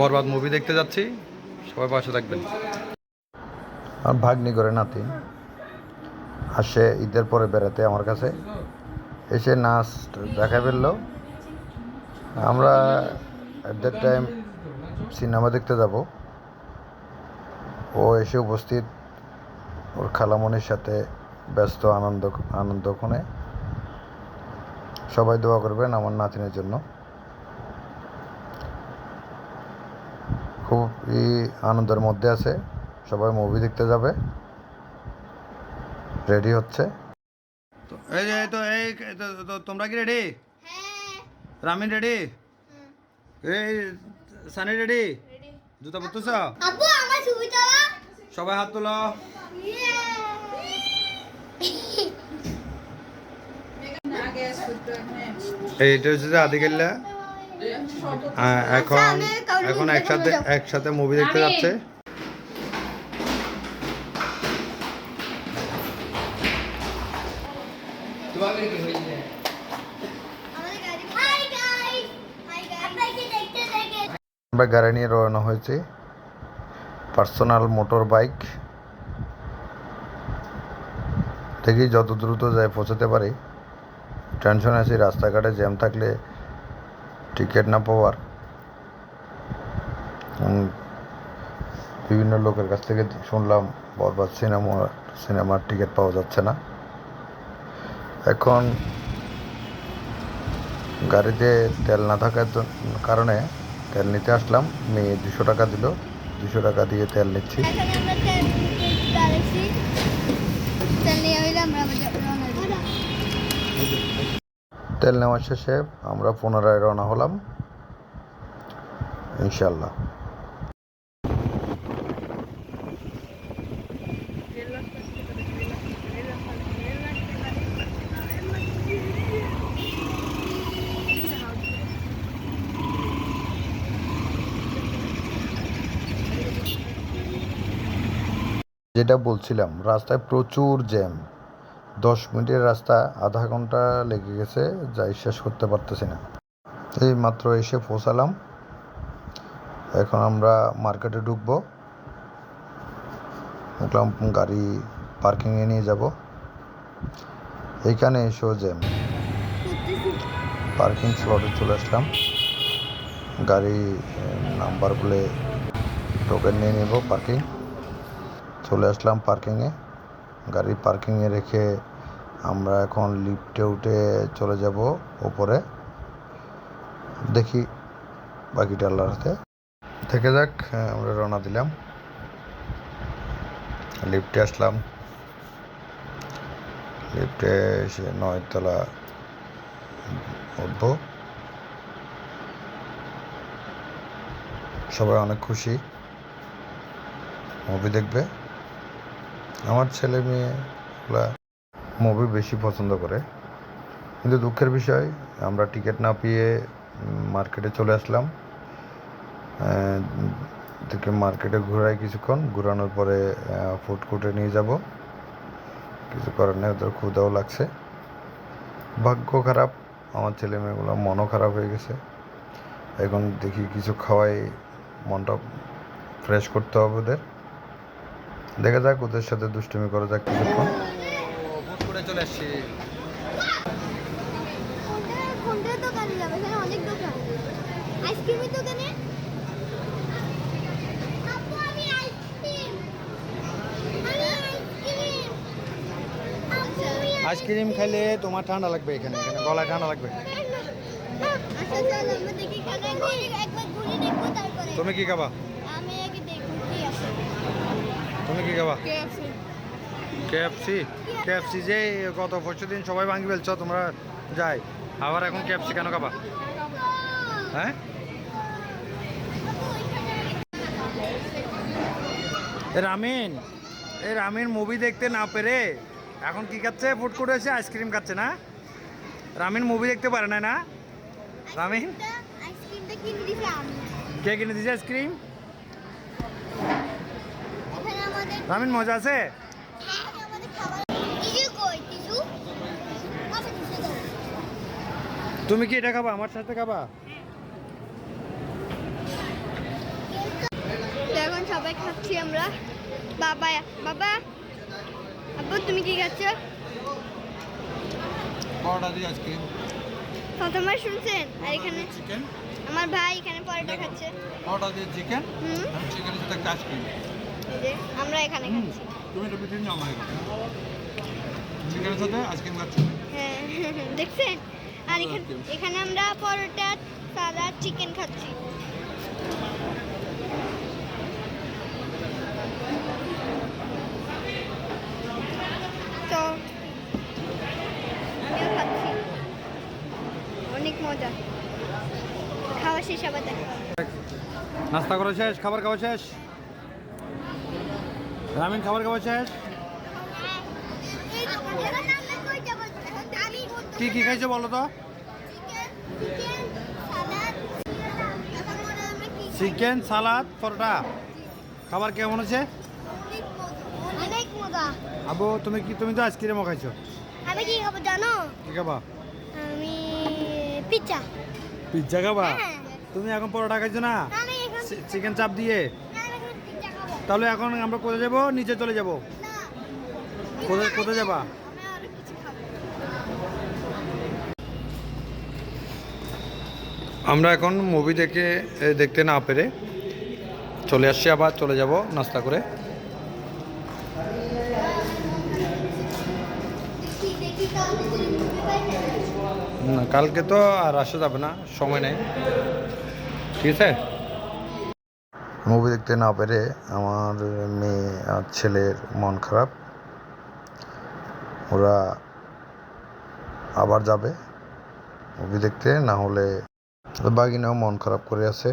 বরবাদ movie দেখতে যাচ্ছি। সবাই পাশে থাকবেন। আর ভাগ্নি করে নাতি। আসে ঈদের পরে বেড়াতে আমার কাছে। এসে নাচ দেখা ফেলল। আমরা অ্যাট টাইম সিনেমা দেখতে যাব। ও এসে উপস্থিত। ওর খালামনির সাথে ব্যস্ত আনন্দ আনন্দক্ষণে সবাই দোয়া করবেন আমার নাতিনের জন্য। খুবই আনন্দের মধ্যে আছে। সবাই মুভি দেখতে যাবে। রেডি হচ্ছে? তো এই যে তো এই তোমরা কি রেডি রামিন রেডি এই সানি রেডি জুতা পরতেছ? সবাই হাত তোলো। এইটা হচ্ছে যে আদিকেল্লা। আহ, এখন এখন একসাথে একসাথে মুভি দেখতে যাচ্ছে আমাদের গাড়ি হাই গাইস হাই গাইস আপনাকে দেখতে দেখে আমরা গাড়ি নিয়ে রওনা হয়েছি। Personal motor bike. দেখি যত দ্রুত যায় পৌঁছাতে পারি। টেনশন আছি রাস্তাঘাটে জ্যাম থাকলে টিকিট না পাওয়ার। বিভিন্ন লোকের কাছ থেকে শুনলাম, বরবাদ সিনেমা, সিনেমার টিকিট পাওয়া যাচ্ছে না। এখন গাড়িতে তেল না থাকার কারণে তেল নিতে আসলাম। মেয়ে দুশো টাকা দিল, দুশো টাকা দিয়ে তেল নিচ্ছি। তেল নেওয়া শেষে আমরা পুনরায় রওনা হলাম ইনশাল্লাহ যেটা বলছিলাম, রাস্তায় প্রচুর জ্যাম। দশ মিনিটের রাস্তা, আধা ঘণ্টা লেগে গেছে, যাই শেষ করতে পারতেছি না। এই মাত্র এসে পৌঁছালাম। এখন আমরা মার্কেটে ঢুকবো। দেখলাম গাড়ি পার্কিংয়ে নিয়ে যাব। এইখানে এসেও জ্যাম। পার্কিং স্লটে চলে আসলাম। গাড়ি নাম্বার বলে টোকেন নিয়ে নেব, পার্কিং। চলে আসলাম পার্কিংয়ে গাড়ি পার্কিংয়ে রেখে আমরা এখন লিফটে উঠে চলে যাব ওপরে। দেখি বাকিটা আল্লাহর হাতে। থেকে যাক হ্যাঁ, আমরা রওনা দিলাম। লিফটে আসলাম। লিফটে এসে নয়তলা উঠবো। সবাই অনেক খুশি। মুভি দেখবে। আমার ছেলে মেয়েগুলা মুভি বেশি পছন্দ করে। কিন্তু দুঃখের বিষয়, আমরা টিকিট না পেয়ে মার্কেটে চলে আসলাম। থেকে মার্কেটে ঘোরাই কিছুক্ষণ। ঘোরানোর পরে ফুড কোর্টে নিয়ে যাব। কিছু করার নেই, ওদের ক্ষুদাও লাগছে। ভাগ্য খারাপ, আমার ছেলে মেয়েগুলো মনও খারাপ হয়ে গেছে। এখন দেখি কিছু খাওয়াই, মনটা ফ্রেশ করতে হবে ওদের। দেখা যাক ওদের সাথে দুষ্টুমি করা যাক কিছুক্ষণ। চলে আসছি। আইসক্রিমের দোকানে? আইসক্রিম। খাইলে তোমার ঠান্ডা লাগবে এখানে এখানে গলায় ঠান্ডা লাগবে। আচ্ছা তুমি কি খাবা আমি আগে দেখব কি আছে তুমি কি খাবা? কেএফসি কেএফসি যে গত পরশু দিন সবাই ভাঙি ফেলছো তোমরা যাই। আবার এখন কেএফসি কেন খাবা? হ্যাঁ? রামিন এই রামিন মুভি দেখতে না পেরে এখন কি খাচ্ছে? ফুড কোর্টে এসে আইসক্রিম খাচ্ছে না? রামিন মুভি দেখতে পারে না না? রামিন? দিছি কে কিনে দিয়েছে আইসক্রিম রামিন মজা আছে? তুমি কি এটা খাবা? আমার সাথে খাবা? এখন সবাই খাচ্ছি আমরা। বাবা বাবা। আব্বু তুমি কি খাচ্ছ? পরোটা দিয়ে আইসক্রিম প্রথমবার শুনছেন? আর এখানে চিকেন আমার ভাই এখানে পরোটা খাচ্ছে। পরোটা দিয়ে চিকেন চিকেনের সাথে যে আমরা এখানে খাচ্ছি। তুমি এটা পিঠিয়ে নিও আমার চিকেনের সাথে আইসক্রিম খাচ্ছি? হ্যাঁ দেখছেন? আর এখানে এখানে আমরা পরোটা সালাদ চিকেন খাচ্ছি। তো আমিও খাচ্ছি। অনেক মজা। খাওয়া শেষ আবার দেখা নাস্তা করা শেষ খাবার খাওয়া শেষ? রামিন খাবার খাওয়া শেষ কি কি খাইছো বলো তো? Chicken salad paratha. খাবার কেমন আছে অনেক আবু তুমি কি তুমি তো আইসক্রিমও খাইছো। আমি কি খাব জানো? কি খাবা? আমি পিজ্জা পিৎজা খাবা? হ্যাঁ। তুমি এখন পরোটা খাইছো না? চিকেন চাপ দিয়ে আমি এখন পিজ্জা খাব তাহলে এখন আমরা কোথায় যাব? নিচে চলে যাব। কোথায় কোথায় যাবা? আমরা এখন মুভি দেখে দেখতে না পেরে চলে আসছি আবার, চলে যাব নাস্তা করে। কালকে তো আর আসা যাবে না, সময় নেই। ঠিক আছে? মুভি দেখতে না পেরে আমার মেয়ে আর ছেলের মন খারাপ। ওরা আবার যাবে মুভি দেখতে, না হলে বাগিনাও মন খারাপ করে আছে।